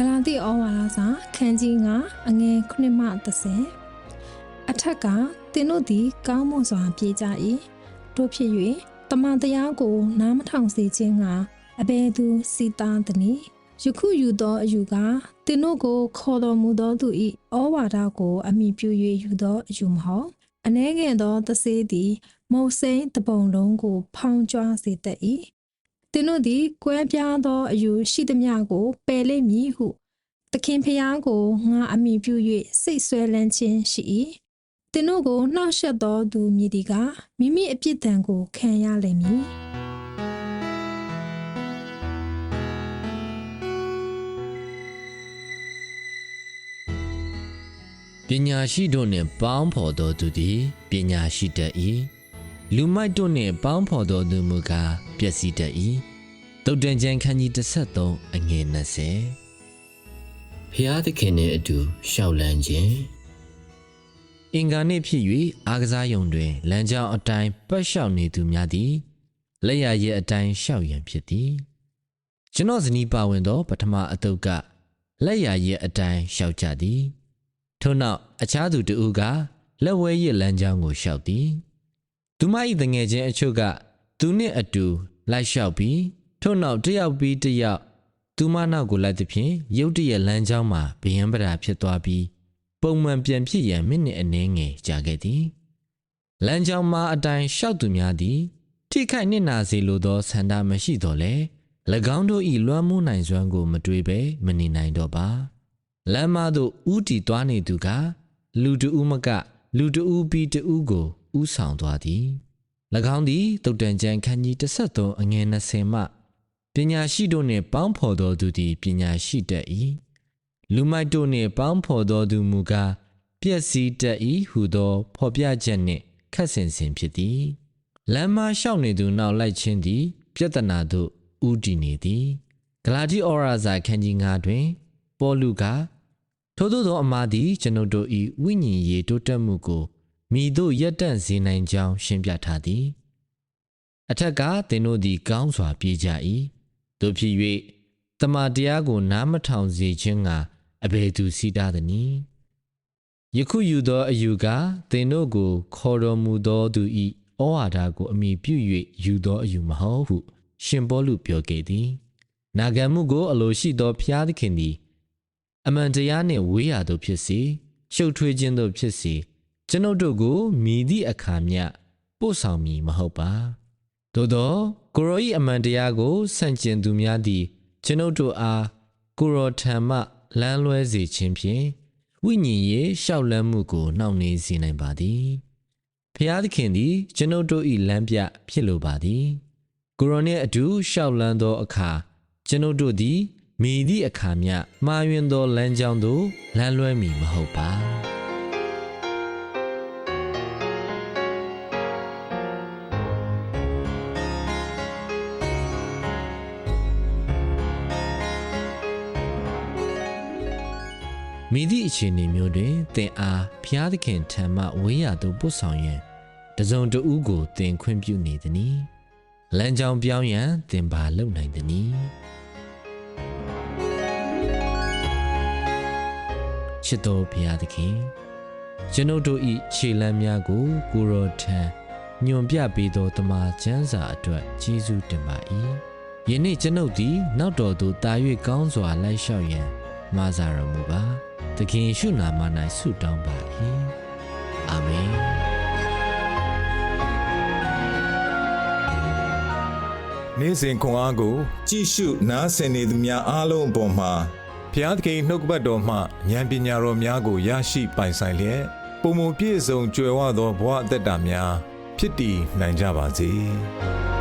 ဂလာတိဩဝါဒစာခန်းကြီး9အငယ်9မှ30အထက်ကသင်တို့သည် ကောင်းမွန်စွာပြေကြ၏တို့ဖြစ်၍တမန်တရားကို နားမထောင်စေခြင်းကအဘယ်သူစီတာသနည်းယခုယူသောအယူကသင်တို့ကိုခေါ်တော်မူသောသူ၏ဩဝါဒကို အမိပြု၍ယူသောအယူမဟုတ်အ ਨੇ ငယ်သောသစေးသည် မုတ်စိန်တပုံလုံးကို ဖောင်းကျွားစေတတ်၏ သင်တို့သည်ကွဲပြားသောအယူရှိသမျှကိုပယ်လိမ့်မည်ဟုသခင်ဖျားကိုငါအမိပြု၍စိတ်ဆွဲလန်းခြင်းရှိ၏သင်တို့ကိုနှောက်ယှက်သောသူမည်ဒီကမိမိအပြစ်ဒဏ်ကိုခံရလိမ့်မည်ပညာရှိတို့နှင့်ပေါင်းဖော်သောသူသည်ပညာရှိတတ်၏ လူမိုက်တို့နှင့်ပေါင်းဖော်သောသူမူကားပျက်စီးတတ်၏တုတ်တန်ကျန်ခန်းကြီး33အငယ်20ဖျားသခင်နှင့်အတူရှောက်လန်းခြင်းအင်္ဂါနှင့်ဖြစ်၍အာကစားယုံတွင်လမ်းကြောင်းအတိုင်းပတ်လျှောက်နေသူများသည်လက်ရရဲ့အတိုင်းရှောက်ရန်ဖြစ်သည်ကျွန်တော်ဇနီးပါဝင်သောပထမအတုပ်ကလက်ရရဲ့အတိုင်းရှောက်ကြသည်ထို့နောက်အခြားသူတဦးကလက်ဝဲရစ်လမ်းကြောင်းကိုရှောက်သည် သူမ၏တငယ်ချင်းအချို့ကသူနှင့်အတူလိုက်လျှောက်ပြီးထို့နောက်တစ်ယောက်ပြီးတစ်ယောက်သူမနောက်ကိုလိုက်သဖြင့်ရုတ်တရက်လမ်းကြောင်းမှာဗယံပရာဖြစ်သွားပြီးပုံမှန်ပြန်ဖြစ်ရန်မိနစ်အနည်းငယ်ကြာခဲ့သည်လမ်းကြောင်းမှာအတိုင်းရှောက်သူများသည်ထိခိုက်နစ်နာစေလိုသောဆန္ဒမရှိတော့လေ၎င်းတို့၏လွှမ်းမိုးနိုင်စွမ်းကို မတွေးဘဲမနေနိုင်တော့ပါလမ်းမသို့ဥတီသွားနေသူက လူတဦးမက လူတဦးပြီးတဦးကို ဥဆောင်သွားသည်၎င်းသည်တုတ်တန်ကျန်ခန်းကြီး33အငယ်20မှပညာရှိတို့နှင့်ပေါင်းဖော်သောသူသည်ပညာရှိတတ်၏လူမိုက်တို့နှင့်ပေါင်းဖော်သောသူမူကားပျက်စီးတတ်၏ဟုသောဖော်ပြချက်နှင့်ခက်ဆင်ဆင်ဖြစ်သည်လမ်းမလျှောက်နေသူနောက်လိုက်ခြင်းသည် ပြဿနာသို့ဥတည်နေသည်ဂလာတိဩရာဇာခန်းကြီး9တွင် ပေါလုကထို့သောသောအမှားသည်ကျွန်ုပ်တို့၏ဝိညာဉ်ရေးတိုးတက်မှုကို မိတို့ရက်တန့်စေနိုင်ကြောင်းရှင်းပြထားသည်အထက်ကသင်တို့သည်ကောင်းစွာပြေးကြ၏တို့ဖြစ်၍တမန်တရားကိုနားမထောင်စေခြင်းကအဘယ်သူစီတားသနည်းယခုယူသောအယူကသင်တို့ကို ခေါ်တော်မူသောသူ၏ဩဝါဒကိုအမိပြု၍ယူသောအယူမဟုတ်ဟု ရှင်ပေါလုပြောခဲ့သည်နာဂံမှုကိုအလိုရှိသောဖျားသခင်သည်အမှန်တရားနှင့်ဝေးရာသို့ဖြစ်စေရှုပ်ထွေးခြင်းသို့ဖြစ်စေ ကျွန်ုပ်တို့ကိုမြည်သည့်အခါမျှပို့ဆောင်မည်မဟုတ်ပါသို့သောကိုရော၏အမှန်တရားကိုဆန့်ကျင်သူများသည်ကျွန်ုပ်တို့အားကိုရောထံမှလမ်းလွဲစေခြင်းဖြင့်ဝိညာဉ်ရေးရှောက်လန်းမှုကိုနှောင့်နှေးစေနိုင်ပါသည်ဖျားသခင်သည်ကျွန်ုပ်တို့၏လမ်းပြဖြစ်လိုပါသည်ကိုရောနှင့်အတူရှောက်လန်းသောအခါကျွန်ုပ်တို့သည်မိသည့်အခါမျှမှားယွင်းသောလမ်းကြောင်းသို့လမ်းလွဲမည်မဟုတ်ပါ မိသည့်အခြေအနေမျိုးတွင်သင်အားဖျားသခင်ထံမှဝေးရာသို့ပို့ဆောင်ရန်တစုံတဦးကိုသင်ခွင့်ပြုနေသည်။လမ်းကြောင်းပြောင်းရန်သင်ပါလုပ်နိုင်သည်။ချစ်တော်ဘုရားသခင်ကျွန်ုပ်တို့ဤခြေလမ်းများကိုကိုရောထံညွန်ပြပေးသောတမန်ကျမ်းစာအတွက်ကျေးဇူးတင်ပါ၏ယနေ့ကျွန်ုပ်သည် နောက်တော်သို့တာ၍ကောင်းစွာလိုက်လျှောက်ရန် မှားစာရမူပါသခင်ယေရှုနာမ၌ဆုတောင်းပါ၏အာမင်နေ့စဉ်ခွန်အားကို ကြည့်ရှုနားဆင်နေသူများအားလုံးအပေါ်မှာဖျားသခင်နှုတ်ကပတ်တော်မှဉာဏ်ပညာတော်များကိုရရှိပိုင်ဆိုင်လျက်ပုံမပြည့်စုံကြွယ်ဝသောဘဝအသက်တာများဖြစ်တည်နိုင်ကြပါစေ။